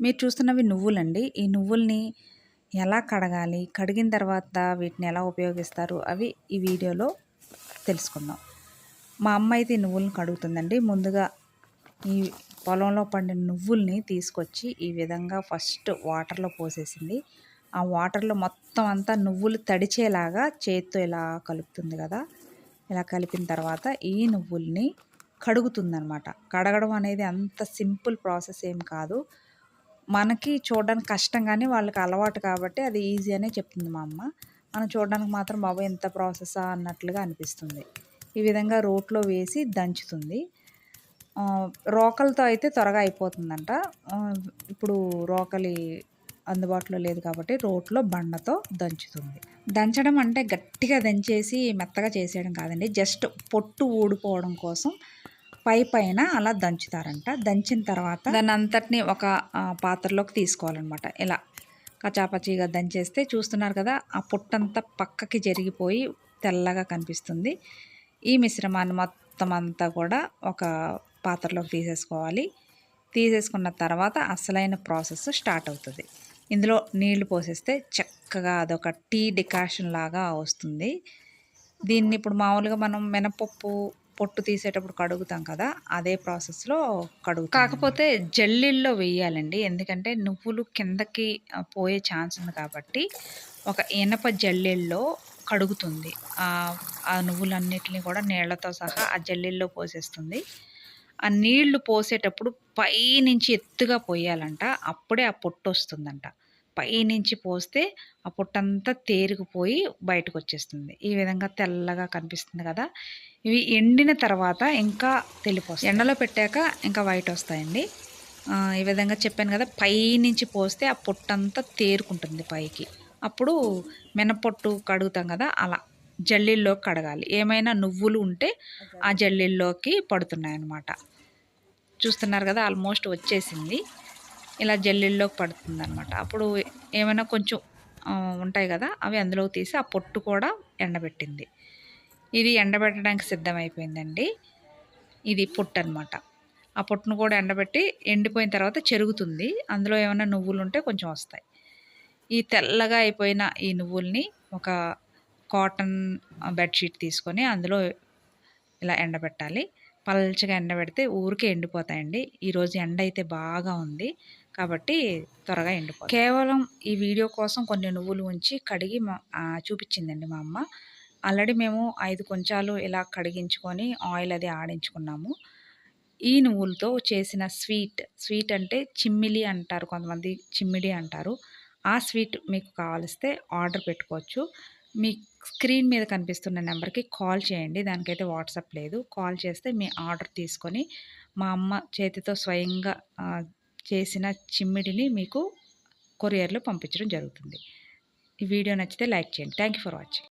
మీరు చూస్తున్నవి నువ్వులండి. ఈ నువ్వుల్ని ఎలా కడగాలి కడిగిన తర్వాత వీటిని ఎలా ఉపయోగిస్తారు అవి ఈ వీడియోలో తెలుసుకుందాం. మా అమ్మ అయితే నువ్వులను కడుగుతుందండి. ముందుగా ఈ పొలంలో పండిన నువ్వుల్ని తీసుకొచ్చి ఈ విధంగా ఫస్ట్ వాటర్లో పోసేసింది. ఆ వాటర్లో మొత్తం అంతా నువ్వులు తడిచేలాగా చేత్తో ఇలా కలుపుతుంది కదా. ఇలా కలిపిన తర్వాత ఈ నువ్వుల్ని కడుగుతుందనమాట కడగడం అనేది అంత సింపుల్ ప్రాసెస్ ఏం కాదు. మనకి చూడడానికి కష్టం కానీ వాళ్ళకి అలవాటు కాబట్టి అది ఈజీ అనే చెప్తుంది మా అమ్మ. మనం చూడడానికి మాత్రం బాబు ఎంత ప్రాసెసా అన్నట్లుగా అనిపిస్తుంది. ఈ విధంగా రోట్లో వేసి దంచుతుంది. రోకలతో అయితే త్వరగా అయిపోతుందంట. ఇప్పుడు రోకలి అందుబాటులో లేదు కాబట్టి రోట్లో బండతో దంచుతుంది. దంచడం అంటే గట్టిగా దంచేసి మెత్తగా చేసేయడం కాదండి. జస్ట్ పొట్టు ఊడిపోవడం కోసం పై పైన అలా దంచుతారంట. దంచిన తర్వాత దాని అంతటిని ఒక పాత్రలోకి తీసుకోవాలన్నమాట. ఇలా కచాపచీగా దంచేస్తే చూస్తున్నారు కదా ఆ పుట్టంతా పక్కకి జరిగిపోయి తెల్లగా కనిపిస్తుంది. ఈ మిశ్రమాన్ని మొత్తం అంతా కూడా ఒక పాత్రలోకి తీసేసుకోవాలి. తీసేసుకున్న తర్వాత అసలైన ప్రాసెస్ స్టార్ట్ అవుతుంది. ఇందులో నీళ్ళు పోసేస్తే చక్కగా అదొక టీ డికాషన్ లాగా వస్తుంది. దీన్ని ఇప్పుడు మామూలుగా మనం మినపప్పు పొట్టు తీసేటప్పుడు కడుగుతాం కదా అదే ప్రాసెస్లో కడుగు కాకపోతే జల్లీల్లో వేయాలండి. ఎందుకంటే నువ్వులు కిందకి పోయే ఛాన్స్ ఉంది కాబట్టి ఒక ఇనప జల్లెల్లో కడుగుతుంది. ఆ నువ్వులన్నిటిని కూడా నీళ్ళతో సహా ఆ జల్లెల్లో పోసేస్తుంది. ఆ నీళ్ళు పోసేటప్పుడు పైనుంచి ఎత్తుగా పోయాలంట. అప్పుడే ఆ పొట్టు వస్తుందంట. పైనుంచి పోస్తే ఆ పొట్టంతా తేరుకుపోయి బయటకు వచ్చేస్తుంది ఈ విధంగా తెల్లగా కనిపిస్తుంది కదా. ఇవి ఎండిన తర్వాత ఇంకా తెలుపు ఎండలో పెట్టాక ఇంకా వైట్ వస్తాయండి. ఈ విధంగా చెప్పాను కదా పైనుంచి పోస్తే ఆ పొట్టంతా తేరుకుంటుంది పైకి. అప్పుడు మినపొట్టు కడుగుతాం కదా అలా జల్లీల్లోకి కడగాలి. ఏమైనా నువ్వులు ఉంటే ఆ జల్లీల్లోకి పడుతున్నాయి అన్నమాట చూస్తున్నారు కదా ఆల్మోస్ట్ వచ్చేసింది. ఇలా జల్లీల్లోకి పడుతుంది అనమాట అప్పుడు ఏమైనా కొంచెం ఉంటాయి కదా అవి అందులోకి తీసి ఆ పొట్టు కూడా ఎండబెట్టింది. ఇది ఎండబెట్టడానికి సిద్ధమైపోయిందండి. ఇది పొట్టు అనమాట ఆ పొట్టును కూడా ఎండబెట్టి ఎండిపోయిన తర్వాత చెరుగుతుంది. అందులో ఏమైనా నువ్వులు ఉంటే కొంచెం వస్తాయి. ఈ తెల్లగా అయిపోయిన ఈ నువ్వుల్ని ఒక కాటన్ బెడ్షీట్ తీసుకొని అందులో ఇలా ఎండబెట్టాలి. పల్చగా ఎండబెడితే ఊరికే ఎండిపోతాయండి. ఈరోజు ఎండ అయితే బాగా ఉంది. కాబట్టి త్వరగా ఎండిపోతాయి. కేవలం ఈ వీడియో కోసం కొన్ని నువ్వులు ఉంచి కడిగి చూపించిందండి మా అమ్మ. ఆల్రెడీ మేము ఐదు కొంచాలు ఇలా కడిగించుకొని ఆయిల్ అది ఆడించుకున్నాము. ఈ నువ్వులతో చేసిన స్వీట్ స్వీట్ అంటే చిమ్మిలి అంటారు కొంతమంది చిమ్మిడి అంటారు. ఆ స్వీట్ మీకు కావలిస్తే ఆర్డర్ పెట్టుకోవచ్చు. మీ స్క్రీన్ మీద కనిపిస్తున్న నెంబర్కి కాల్ చేయండి. దానికైతే వాట్సాప్ లేదు. కాల్ చేస్తే మీ ఆర్డర్ తీసుకొని మా అమ్మ చేతితో స్వయంగా చేసిన చిమ్మిడిని మీకు కొరియర్లో పంపించడం జరుగుతుంది. ఈ వీడియో నచ్చితే లైక్ చేయండి. Thank for watching.